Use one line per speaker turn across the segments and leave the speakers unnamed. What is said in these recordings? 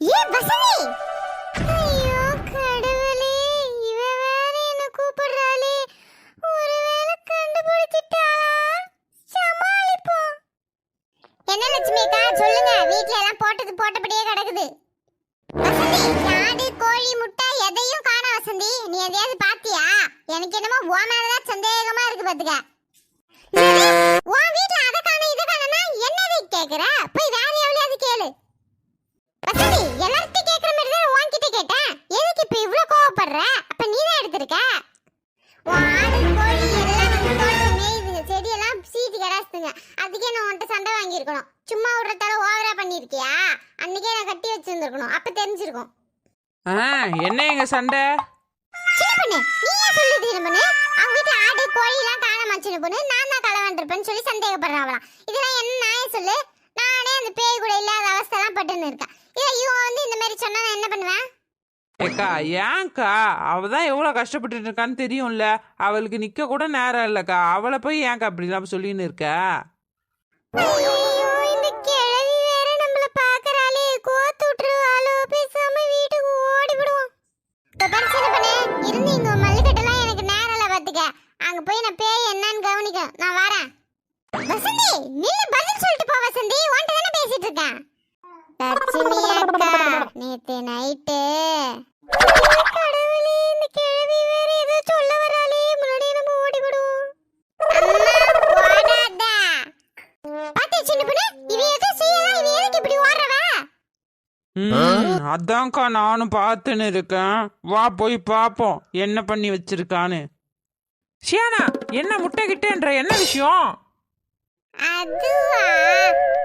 ஏ வசந்தி! ஐயோ கடவுளே இவ வேற என்ன கூப்பிடுறாளே. ஒருவேளை கண்டுபிடிச்சிட்டாளா? சமாளிப்போம். என்ன லட்சுமி அக்கா சொல்லுங்க. வீட்ல எல்லாம் போட்டது போட்டபடியே கிடக்குது. வசந்தி ஆடு கோழி முட்டை எதையும் காண வசந்தி. நீ எதையாவது பாத்தியா? எனக்கு என்னமோ ஓ மேலதான் சந்தேகமா இருக்கு பாத்துக்க. அன்னைக்கே நான் கட்டி வச்சிருந்துருக்கணும். அப்ப தெரிஞ்சிருக்கும்.
ஆ என்ன எங்க சண்டை?
சின்ன பொண்ணு நீ ஏன் சொல்லுது சின்ன பொண்ணு? அவங்க வீட்டுல ஆடு கோழி எல்லாம் காணாம சின்ன பொண்ணு. நான் தான் களவாண்டிருப்பேன்னு சொல்லி சந்தேகப்படுறாங்களாம். இதெல்லாம் என்ன நியாயம் சொல்லு. நானே அந்த பேய் கூட இல்லாத அவஸ்தை எல்லாம் பட்டுன்னு இருக்கேன். இதை இவன் வந்து இந்த மாதிரி சொன்னா நான் என்ன பண்ணுவேன்?
ஏக்கா ஏன்க்கா? அவ தான் எவ்வளோ கஷ்டப்பட்டுட்டு இருக்கான்னு தெரியும்ல. அவளுக்கு நிற்க கூட நேரம் இல்லைக்கா. அவளை போய் ஏன்க்கா அப்படிலாம் சொல்லின்னு இருக்க?
இப்ப பாரு சின்ன இருந்து இங்க எனக்கு நேரம் இல்ல பாத்துக்க. அங்க போய் நான் பேய் என்னன்னு கவனிக்க நான் வரேன். வசந்தி நில்லு பதில் சொல்லிட்டு போ வசந்தி. உன்கிட்ட தானே பேசிட்டு இருக்கேன். லட்சுமி அக்கா நேத்து
அதான்க்கா நானும் பார்த்துன்னு இருக்கேன். வா போய் பார்ப்போம். என்ன பண்ணி வச்சிருக்கான்னு. சியானா என்ன முட்டை கிட்டேன்ற என்ன விஷயம்?
அதுவா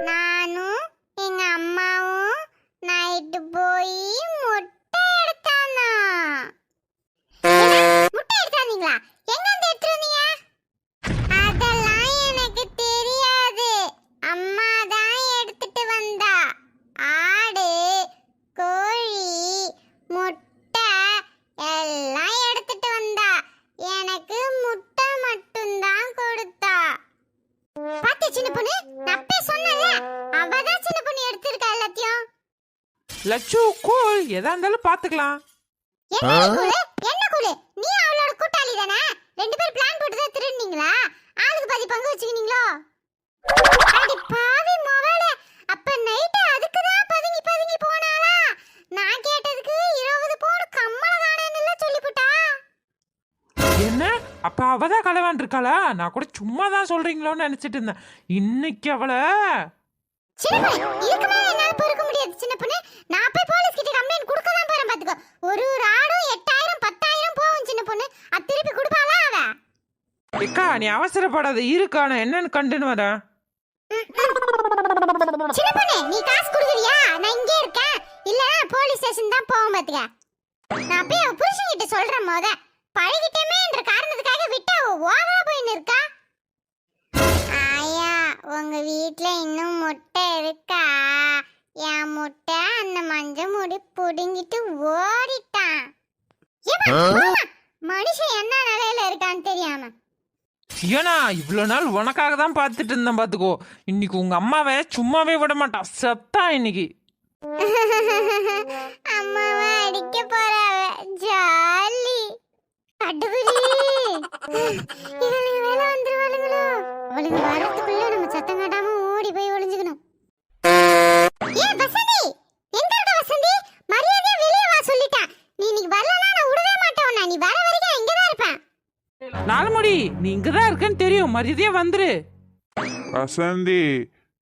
நானும் எங்க அம்மாவும் நைட்டு போய் முட்டை எடுத்தானா? முட்டை எடுத்தானீங்களா எங்க இருந்து எடுத்துருந்தீங்க? அதெல்லாம் எனக்கு தெரியாது. அம்மா
லட்சு கூல் எதா இருந்தாலும் பார்த்துக்கலாம்
என்ன குலு என்ன குலு நீ அவளோட கூட்டாளி தானே? ரெண்டு பேரும் பிளான் போட்டு தான் திருடுனீங்களா? ஆளுக்கு பாதி பங்கு வச்சுக்கினீங்களோ? அடி பாவி மொவலே அப்ப நைட்டு அதுக்கு தான் பதுங்கி பதுங்கி போனாளா? நான் கேட்டதுக்கு இருபது பவுன் கம்மல காணேன்னு சொல்லிப்புட்டா.
என்ன? அப்ப அவ தான் களவான் இருக்காளா நான் கூட சும்மா தான் சொல்றீங்களோன்னு நினைச்சிட்டு இருந்தேன். இன்னைக்கு அவளை
சின்ன பொண்ணு இதுக்கு மேல என்னால பொறுக்க முடியாது. சின்ன பொண்ணு நான் போய் போலீஸ் கிட்ட கம்ப்ளைண்ட் கொடுக்க தான் போறேன் பாத்துக்கோ ஒரு ஒரு ஆடும் எட்டாயிரம் பத்தாயிரம் போகும் சின்ன பொண்ணு. அது திருப்பி கொடுப்பாளா அவ?
ஏக்கா நீ அவசரப்படாத. இருக்கா நான் என்னன்னு கண்டுன்னு வரேன்.
சின்ன பொண்ணு நீ காசு கொடுக்குறியா? நான் இங்கே இருக்கேன். இல்ல போலீஸ் ஸ்டேஷன் தான் போவோம் பாத்துக்க நான் போய் அவ புருஷன் கிட்ட சொல்றேன் மோத. பழகிட்டமே என்ற காரணத்துக்காக விட்டா ஓவரா போயின்னு இருக்கா உங்க வீட்ல இன்னும் முட்டை இருக்கா? என் முட்டை அந்த மஞ்ச முடி புடுங்கிட்டு ஓடிட்டான். மனுஷன் என்ன நிலையில இருக்கான்னு தெரியாம.
ஏன்னா இவ்வளோ நாள் உனக்காக தான் பார்த்துட்டு இருந்தேன் பார்த்துக்கோ இன்னைக்கு உங்க அம்மாவை சும்மாவே விட மாட்டா செத்தா இன்னைக்கு.
அம்மாவை அடிக்க போறாவ ஜாலி. இவளுங்க வேலை வந்துருவாளுங்களோ. நம்ம சத்தம் காட்டாம ஓடி போய் ஒளிஞ்சுக்கணும். ஏ வசந்தி! எங்க இருக்க வசந்தி? மரியாதையா வெளியே வா சொல்லிட்டேன் நீ இன்னைக்கு வரலனா நான் விடவே மாட்டேன் உன்னை. நீ வர வரைக்கும் இங்க தான் இருப்பேன்.
நாலுமுடி நீ இங்கே தான் இருக்கேன்னு தெரியும். மரியாதையா வந்துரு.
வசந்தி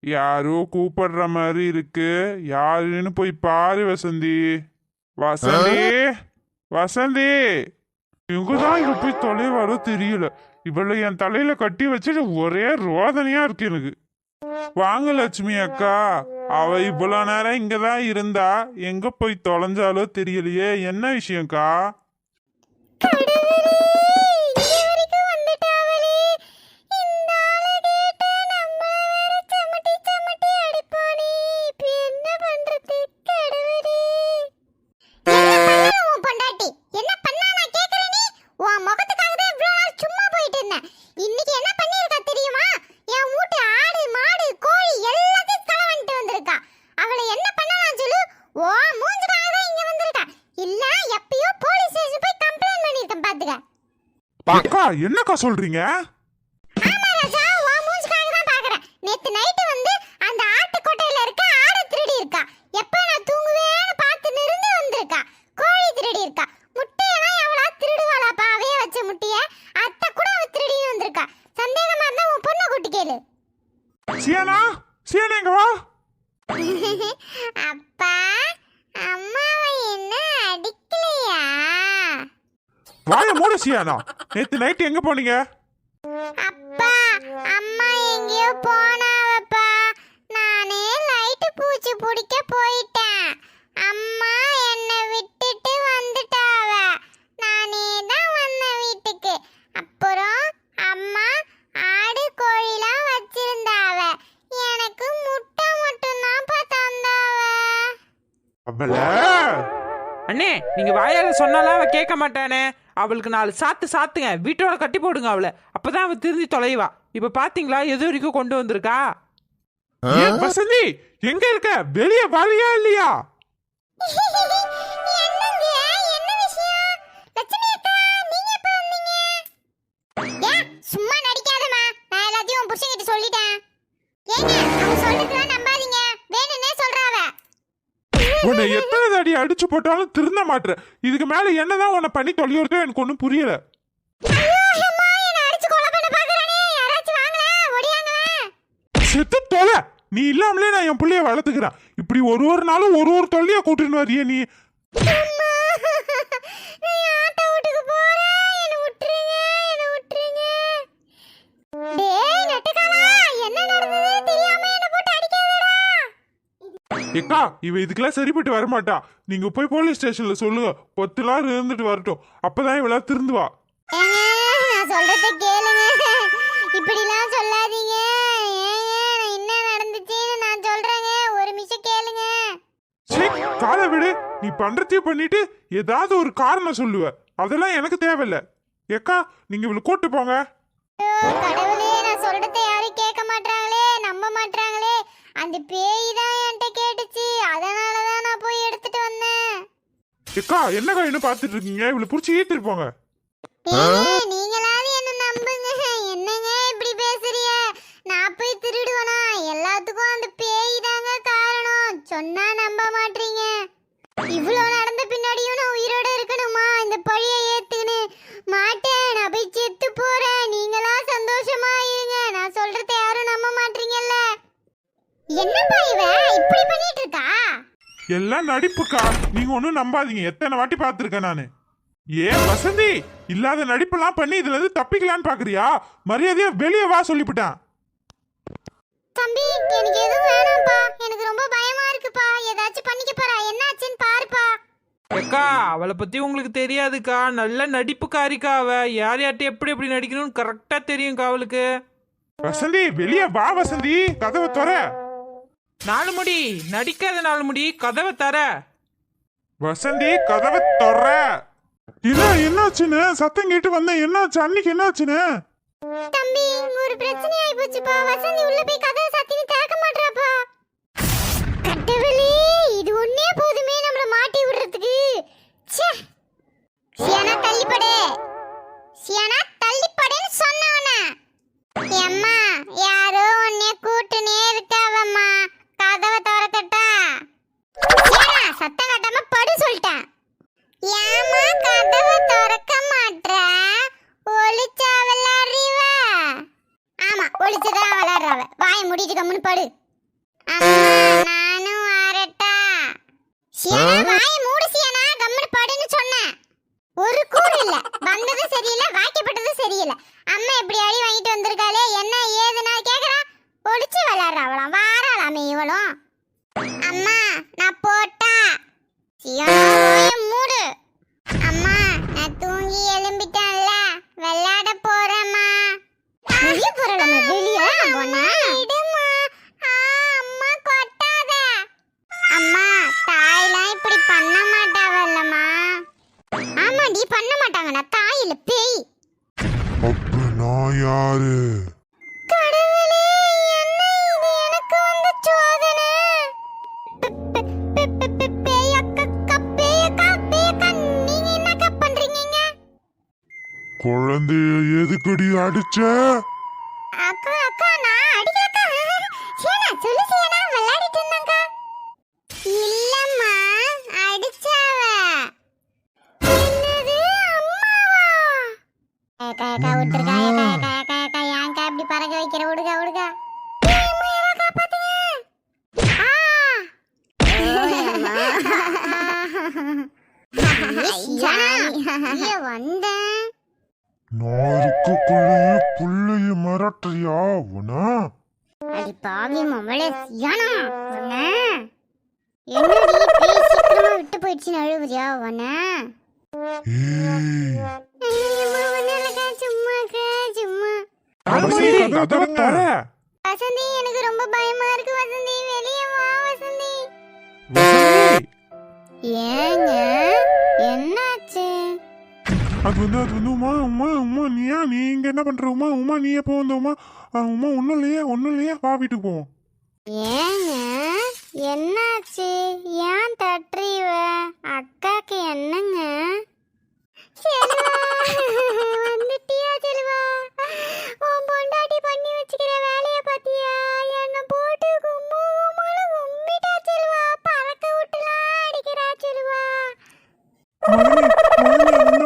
யாரோ கூப்பிடுற மாதிரி இருக்கு. யாருன்னு போய் பாரு வசந்தி. வசந்தி! வசந்தி! இவங்க தான் இங்க போய் தொலைவாரோ தெரியல. இவளை என் தலையில கட்டி வச்சுட்டு ஒரே ரோதனையா இருக்கு எனக்கு. வாங்க லட்சுமி அக்கா. அவ இவ்வளோ நேரம் இங்க தான் இருந்தா எங்க போய் தொலைஞ்சாலோ தெரியலையே. என்ன விஷயம்க்கா என்னக்கா சொல்றீங்க?
நேத்து நைட்டு வந்து அந்த ஆட்டுக்கோட்டையில இருக்க ஆடை திருடி இருக்கா எப்ப நான் தூங்குவேன்னு பார்த்து நிறுந்து வந்திருக்கா. கோழி திருடி இருக்கா முட்டையெல்லாம் எவ்வளோ திருடுவாளாப்பா அவைய வச்ச முட்டைய? அத்தை கூட அவ திருடின்னு வந்திருக்கா. சந்தேகமா இருந்தா உன் பொண்ணை கூட்டி கேளு.
சியானா? சியானா எங்க வா.
அப்பா அம்மாவை என்ன அடிக்கலையா?
வாய மூட சியானா. நேத்து நைட் எங்க போனீங்க?
அப்பா அம்மா எங்கேயோ போனாவப்பா. நானே லைட்டு பூச்சி பிடிக்க போயிட்டேன். அம்மா என்னை விட்டுட்டு வந்துட்டாவ. நானே தான் வந்தேன் வீட்டுக்கு. அப்புறம் அம்மா ஆடு கோழிலாம் வச்சிருந்தாவ. எனக்கு முட்டை மட்டும்தான்ப்பா தந்தாவ
அவள
அண்ணே நீங்க வாயால சொன்னாலாம் அவ கேட்க மாட்டானே. அவளுக்கு நாலு சாத்து சாத்துங்க. வீட்டோட கட்டி போடுங்க அவளை. அப்பதான் அவ திருந்தி தொலைவா. இப்ப பாத்தீங்களா? எது வரைக்கும் கொண்டு வந்திருக்கா?
ஏன் வசந்தி எங்க இருக்க? வெளிய வரியா இல்லையா? அடிச்சு போட்டாலும் திருந்த மாட்ற இதுக்கு மேல என்னதான் உன்னை பண்ணி தொலைகிறதோ எனக்கு ஒண்ணும் புரியல. செத்து தொலை. நீ இல்லாமலே நான் என் பிள்ளைய வளர்த்துக்கிறேன். இப்படி ஒரு ஒரு நாளும் ஒரு ஒரு தொல்லையா கூட்டின்னு வரியே நீ. ஏக்கா இவ இதுக்கெல்லாம் சரிப்பட்டு வரமாட்டா. நீங்க போய் போலீஸ் ஸ்டேஷன்ல சொல்லுங்க. நாள் இருந்துட்டு வரட்டும். அப்பதான் இவளா திருந்துவா.
நான் சொல்றத கேளுங்க. இப்படிலாம் சொல்லாதீங்க. என்ன நடந்துச்சுன்னு நான் சொல்றேங்க. ஒரு நிமிஷம் கேளுங்க.
காலை விடு. நீ பண்றதையும் பண்ணிட்டு ஏதாவது ஒரு காரணம் சொல்லுவ. அதெல்லாம் எனக்கு தேவையில்ல. ஏக்கா நீங்க இவளை கூட்டு போங்க.
கடவுளே நான் சொல்றத யாரும் கேட்க மாட்றாங்களே நம்ப மாட்றாங்களே. அந்த பேய் தான் என்கிட்ட அதனால தான் நான் போய் எடுத்துட்டு வந்தேன்.
ஏக்கா என்னக்கா என்ன பார்த்துட்டு இருக்கீங்க இவளை பிடிச்சி ஈத்துட்டு போங்க.
ஏங்க, நீங்களாவது என்ன நம்புங்க. என்னங்க இப்படி பேசுறீங்க? நான் போய் திருடுவனா? எல்லாத்துக்கும் அந்த பேய் தாங்க காரணம். சொன்னா நம்ப மாட்டீங்க. இவ்வளோ நடந்த பின்னாடியும் நான் உயிரோட இருக்கணுமா? இந்த பழிய ஏத்துக்கின்னு. மாட்டேன். நான் போய் செத்து போறேன். நீங்களா சந்தோஷமா இருங்க. நான் சொல்றத யாரும் நம்ப மாட்டீங்கல்ல. என்னப்பா இவ? இப்படி பண்ணிட்டு இருக்கா?
எல்லாம் நடிப்புக்கா. நீங்க ஒன்றும் நம்பாதீங்க. எத்தனை வாட்டி பார்த்துருக்கேன் நானு. ஏன் வசந்தி! இல்லாத நடிப்பெல்லாம் பண்ணி இதுல இருந்து தப்பிக்கலான்னு பாக்குறியா? மரியாதையா வெளியே வா சொல்லிவிட்டேன்.
தம்பி எனக்கு எதுவும் வேணாம்ப்பா. எனக்கு ரொம்ப பயமா இருக்குப்பா. ஏதாச்சும் பண்ணிக்க போறா. என்னாச்சுன்னு பாருப்பா.
அக்கா அவளை பத்தி உங்களுக்கு தெரியாதுக்கா. நல்ல நடிப்புக்காரிக்கா அவ. யார் யார்கிட்ட எப்படி எப்படி நடிக்கணும்னு கரெக்டா தெரியும்க்கா அவளுக்கு.
வசந்தி வெளியே வா வசந்தி. கதவை துற.
நாலு முடி. நடிக்காத நாலு முடி. கதவை தர.
வசந்தி கதவை துற இல்ல என்னாச்சுன்னு? சத்தம் கேட்டு வந்தேன் என்னாச்சு? அன்னைக்கு என்னாச்சுன்னு?
தம்பி ஒரு பிரச்சனை ஆயி போச்சுப்பா. வசந்தி உள்ள போய் கதவை சாத்தின்னு திறக்க மாட்றாப்பா. கடவுளே இது ஒண்ணே போதுமே. ஒருத்தருக்கு
அது வந்து அது வந்து உமா உமா உமா நீயா? நீ இங்கே என்ன பண்ணுற உமா உமா நீ எப்போ வந்த? உமா உமா ஒன்றும் இல்லையா ஒன்றும் இல்லையா வா வீட்டுக்கு போவோம்.
ஏங்க என்னாச்சு? ஏன் தட்டுறீவ அக்காக்கு என்னங்க? வந்துட்டியா செல்வா? பொண்டாட்டி பண்ணி வச்சுக்கிற வேலையை பார்த்தியா? என்னை போட்டு கும்பு கும்புன்னு கும்பிட்டா செல்வா? பறக்க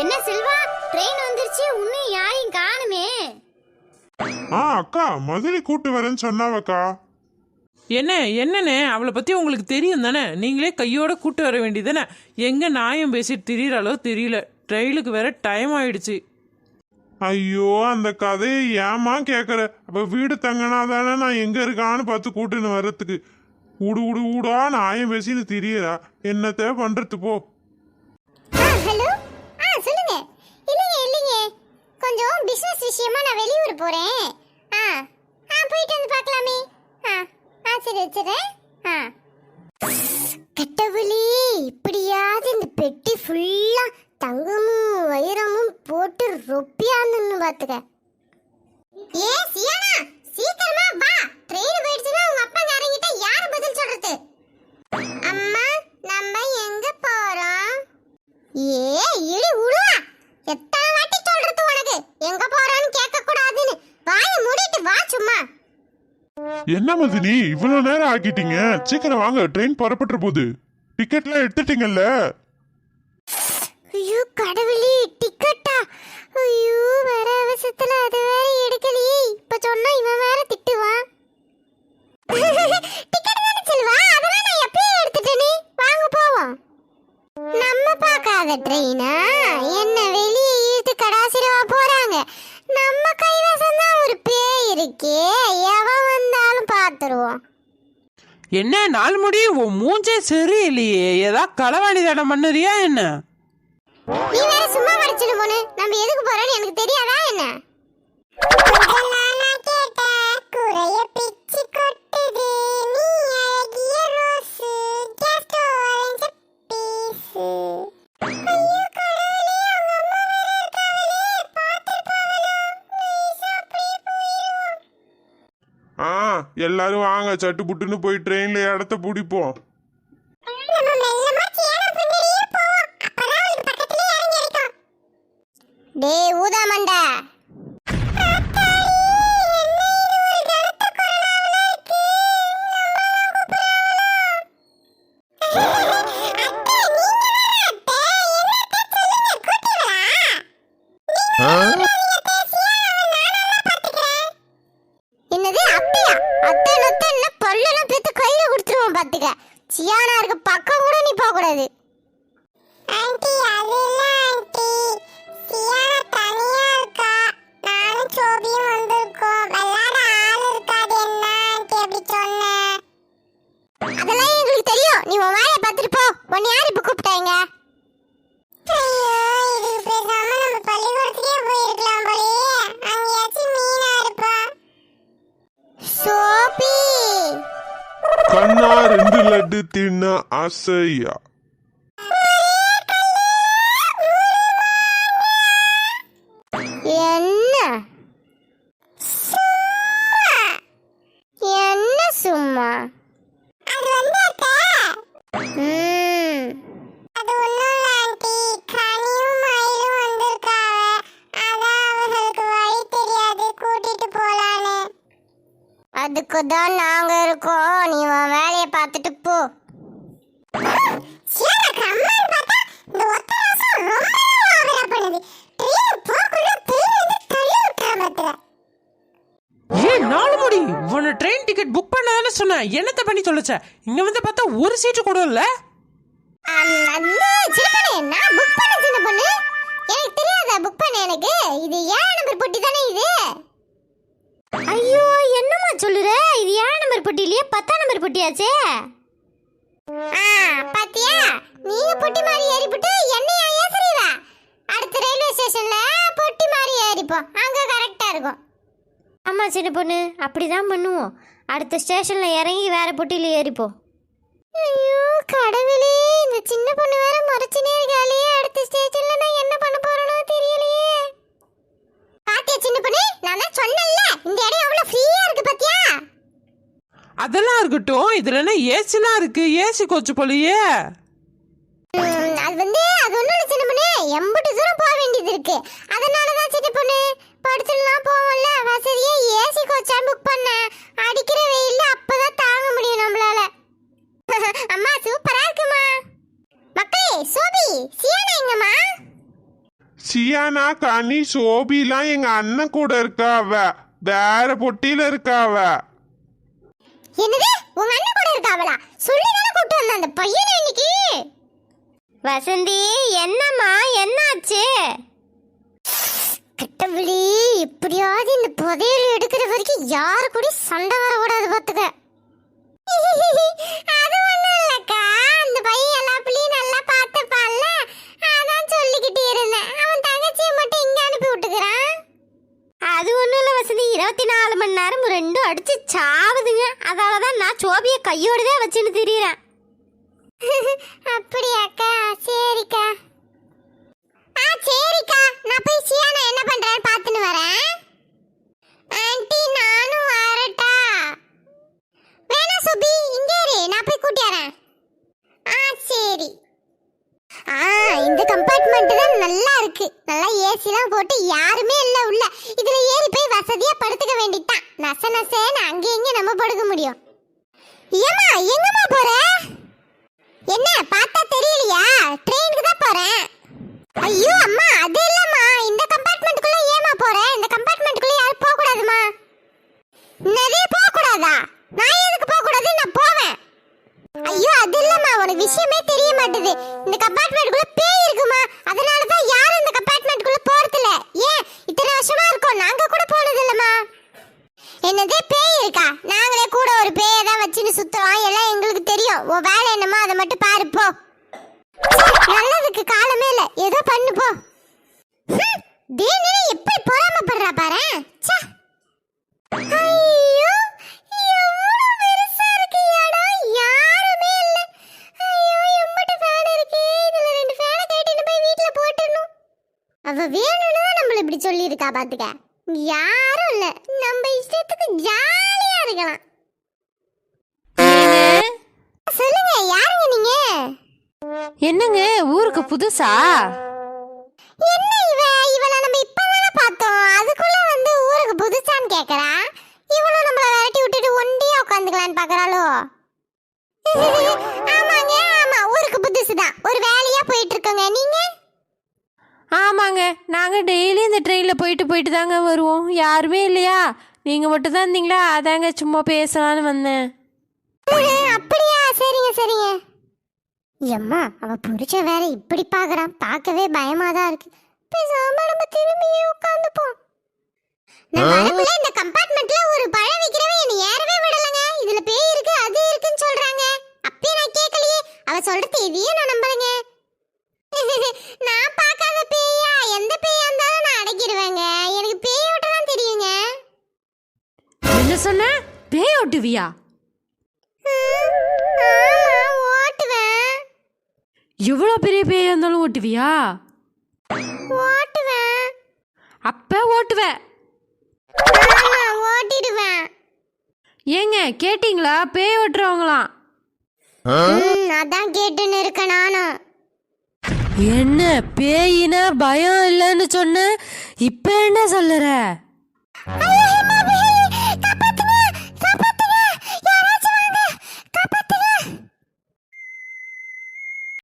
என்ன செல்வா? ட்ரெயின்
வந்துருச்சு இன்னும் யாரையும் காணுமே.
ஆ அக்கா மதுரை கூட்டு வரேன்னு சொன்னாவக்கா.
என்ன என்னண்ணே? அவளை பற்றி உங்களுக்கு தெரியும் தானே? நீங்களே கையோட கூட்டு வர வேண்டியதானே எங்கே நாயம் பேசிட்டு திரியிற அளவு தெரியல. ட்ரெயிலுக்கு வேற டைம் ஆயிடுச்சு.
ஐயோ அந்த கதையை ஏமா கேட்குற அப்போ வீடு தங்கினா தானே நான் எங்கே இருக்கான்னு பார்த்து கூட்டுன்னு வர்றதுக்கு. ஊடு ஊடு ஊடா நாயம் பேசின்னு திரியிறா. என்னத்த பண்ணுறது போ.
ஹலோ பிசினஸ் விஷயமா நான் வெளியூர் போறேன். ஆ ஆ போயிட்டு வந்து பார்க்கலாமே. ஆ ஆ சரி வச்சிடுறேன். ஆ. கட்டவுளி இப்படியாவது இந்த பெட்டி ஃபுல்லா தங்கமும் வைரமும் போட்டு ரொப்பியாந்துன்னு பாத்துக்க ஏ சியானா சீக்கிரமா வா. ட்ரெயின் போயிடுச்சுன்னா உங்க அப்பா இறங்கிட்டா யாரு பதில் சொல்றது? அம்மா நம்ம எங்க போறோம்? ஏ இடி உழுவா. எத்தனை எங்க போறோம்னு கேட்க கூடாதுன்னு வாயை மூடிட்டு வா சும்மா.
என்ன மதினி இவ்வளவு நேரம் ஆக்கிட்டீங்க சீக்கிரம் வாங்க ட்ரெயின் புறப்பட்டுற போகுது டிக்கெட்லாம் எடுத்துட்டீங்கல்ல?
ஐயோ கடவுளே டிக்கெட்டா ஐயோ வர அவசரத்துல அது வேற எடுக்கலையே. இப்ப சொன்னா இவன் வேற திட்டுவான். டிக்கெட் தானே செல்வா? அதெல்லாம் நான் எப்பயே எடுத்துட்டேனே? வாங்க போவோம். நம்ம பார்க்காத ட்ரெயினா என்ன வெளியே இழுத்து கடாசிரவா போறாங்க நம்ம கைவசம் தான் ஒரு பேய் இருக்கே எவன் வந்தாலும் பார்த்துருவோம்
என்ன நாள் முடி? உன் மூஞ்சே சரியில்லையே. ஏதாவது களவாணி தடம் பண்ணுறியா என்ன?
நீ வேற சும்மா வரைச்சுன்னு போனு நம்ம எதுக்கு போறோம்னு எனக்கு தெரியாதா என்ன?
எல்லாரும் வாங்க சட்டு புட்டுன்னு போய் ட்ரெயின்ல இடத்த பிடிப்போம்.
டேய் ஊதா மண்டை. உன்னை யார் இப்ப கூப்பிட்டாங்க? சோபி!
கண்ணா ரெண்டு லட்டு தின்ன ஆசையா
என்ன? என்ன சும்மா? அதுக்கு தான் நாங்க இருக்கோம். நீ உன் வேலையை பார்த்துட்டு போ.
ஏன் நாலு முடி உன்னை ட்ரெயின் டிக்கெட் புக் பண்ணதானே சொன்னேன். என்னத்த பண்ணி தொலைச்ச? இங்க வந்து பார்த்தா ஒரு சீட்டு கூட இல்ல.
நான் புக் பண்ண சின்ன பொண்ணு. எனக்கு தெரியாதா? புக் பண்ண எனக்கு? இது ஏழாம் நம்பர் பொட்டி தானே இது? ஐயோ என்னம்மா சொல்லுற? இது ஏழு நம்பர் பொட்டி இல்லையே? பத்தாம் நம்பர் பொட்டியாச்சே? ஆ பாத்தியா? நீங்க பொட்டி மாதிரி ஏறிப்புட்டு என்னையா ஏசுறீவ அடுத்த ரயில்வே ஸ்டேஷன்ல பொட்டி மாதிரி ஏறிப்போம். அங்க கரெக்டா இருக்கும்.
ஆமா சின்ன பொண்ணு. அப்படிதான் பண்ணுவோம். அடுத்த ஸ்டேஷன்ல இறங்கி வேற பொட்டியில ஏறிப்போம்.
ஐயோ கடவுளே இந்த சின்ன பொண்ணு வேற மறைச்சுனே இருக்காளே. அடுத்த ஸ்டேஷன்ல நான் என்ன பண்ண சின்ன பொண்ணு நான் தான் சொன்னேன்ல இந்த இடம் எவ்வளவு ஃப்ரீயா இருக்கு பாத்தியா?
அதெல்லாம் இருக்கட்டும் இதுல என்ன ஏசிலாம் இருக்கு? ஏசி கோச்சு போலியே.
ம், அது வந்து அது ஒண்ணும் இல்ல சின்ன பொண்ணு எம்பட்டு தூரம் போக வேண்டியது இருக்கு. அதனால தான் சின்ன பொண்ணு படுத்துலாம் போவோம்ல வசதியா ஏசி கோச்சா புக் பண்ணேன். அடிக்கிற வெயில்ல அப்பதான் தாங்க முடியும் நம்மளால. அம்மா சூப்பரா இருக்குமா? மக்களே சோபி சியானா எங்கம்மா?
சியானா கனி சோபிலாம் எங்க அண்ணன் கூட இருக்காவ. வேற பொட்டியில இருக்காவ.
என்னது? உங்க அண்ணன் கூட இருக்காவளா? சொல்லி தானே கூட்டு வந்த அந்த பையன் இன்னைக்கு?
வசந்தி என்னம்மா என்னாச்சு?
கட்டவிழி எப்படியாவது இந்த புதையல் எடுக்கிற வரைக்கும் யாரு கூட சண்டை வரக்கூடாது பாத்துக்க. அது ஒண்ணும் இல்லக்கா. அந்த பையன் எல்லா பிள்ளையும் நல்லா பார்த்துப்பான்ல அதான் சொல்லிக்கிட்டு இருந்தேன் அவன் தங்கச்சியை மட்டும் இங்க அனுப்பி விட்டுக்கிறான்
அது ஒன்றும் இல்லை வசதி. இருபத்தி நாலு மணி நேரம் ரெண்டும் அடிச்சு சாவுதுங்க. அதால தான் நான் சோபியை தான் வச்சுன்னு திரியிறேன்.
அப்படியாக்கா சரிக்கா. ஆ சரிக்கா. நான் போய் சியானா என்ன பண்ணுறான்னு பார்த்துன்னு வரேன். ஆன்ட்டி நானும் வரட்டா. வேணா சுபி இங்கே இரு. நான் போய் கூட்டியாரேன் ஆ சரி. ஆ இந்த கம்பார்ட்மெண்ட் தான் நல்லா இருக்கு. நல்லா ஏசிலாம் போட்டு யாருமே இதுல ஏறி போய் வசதியா படுத்துக்க வேண்டியதான் நச நசேன்னு அங்கே எங்க நம்ம படுக்க முடியும். ஏமா எங்கம்மா போற என்ன பார்த்தா தெரியலையா ட்ரெயினுக்கு தான் போறேன் ஐயோ அம்மா அது இல்லம்மா இந்த கம்பார்ட்மெண்ட்டுக்குள்ள ஏமா போற இந்த கம்பார்ட்மெண்ட்டுக்குள்ள யாரும் போக கூடாதுமா நிறைய போக கூடாதா நான் எதுக்கு போக கூடாது நான் போவேன் ஐயோ அது இல்லம்மா உனக்கு விஷயமே தெரிய மாட்டுது இந்த கம்பார்ட்மெண்ட்டுக்குள்ள பேய் இருக்குமா அதனால தான் யாரும் இந்த கம்பார்ட்மெண்ட்டுக்குள்ள போறது இல்ல ஏன் இத்தனை வருஷமா இருக்கோம் நாங்க கூட போனது இல்லம்மா என்னது பேய் இருக்கா நாங்களே கூட ஒரு பேயை தான் வச்சுன்னு சுத்துறோம் எல்லாம் எங்களுக்கு தெரியும் உன் வேலை என்னமோ அதை மட்டும் பாரு போ ச்சே, நல்லதுக்கு காலமே இல்ல ஏதோ பண்ணு போ ஹம், தேவனே எப்படி பொறாமப்படுறா பாரு ச்சே. ஐயோ எவ்வளவு பெருசா இருக்கு இடம் யாருமே இல்ல ஐயோ எம்பிட்டு ஃபேன் இருக்கு இதுல ரெண்டு ஃபேனை கேட்டுன்னு போய் வீட்ல போட்டுடணும் அவ வேணும்னு தான் நம்மள இப்படி சொல்லியிருக்கா பாத்துக்க யாரும் இல்ல நம்ம இஷ்டத்துக்கு ஜாலியா இருக்கலாம் சொல்லுங்க யாருங்க நீங்க
என்னங்க? ஊருக்கு புதுசா?
என்ன இவ? இவள நம்ம இப்பதானே பார்த்தோம். அதுக்குள்ள வந்து ஊருக்கு புதுசான்னு கேக்குறா? இவளும் நம்மள விரட்டி விட்டுட்டு ஒண்டியா உட்காந்துக்கலான்னு பாக்குறாளோ? ஆமாங்க ஆமா. ஊருக்கு புதுசுதான். ஒரு வேலையா போயிட்டு இருக்கோங்க நீங்க?
ஆமாங்க. நாங்கள் டெய்லி இந்த ட்ரெயினில் போயிட்டு போயிட்டு தாங்க வருவோம். யாருமே இல்லையா? நீங்கள் மட்டும் தான் இருந்தீங்களா? அதாங்க சும்மா பேசலான்னு வந்தேன்.
அப்படியா? சரிங்க சரிங்க. எம்மா அவ புருஷ வேற இப்படி பாக்குறான் பார்க்கவே பயமா தான் இருக்கு. பேசாம நம்ம திரும்பியே உட்காந்துப்போம். நான் வரக்குள்ள இந்த கம்பார்ட்மெண்ட்ல ஒரு பழம் விக்கிறவன் என்ன ஏறவே விடலங்க. இதுல பேய் இருக்கு அது இருக்குன்னு சொல்றாங்க. அப்பயே நான் கேட்கலையே. அவ சொல்றது எதையும் நான் நம்பலங்க. நான் பார்க்காத பேயா? எந்த பேயா இருந்தாலும் நான் அடக்கிடுவேங்க. எனக்கு பேய் ஓட்ட தான் தெரியுங்க.
என்ன சொன்ன? பேய் ஓட்டுவியா எவ்வளோ பெரிய பேயா இருந்தாலும் ஓட்டுவியா?
ஓட்டுவேன்.
அப்போ ஓட்டுவேன்
ஓட்டிடுவேன்.
ஏங்க கேட்டிங்களா? பேய் ஓட்டுறவங்களாம்.
அதான் கேட்டுன்னு இருக்க நானும்.
என்ன பேயினா பயம் இல்லைன்னு சொன்ன இப்போ என்ன சொல்லுற?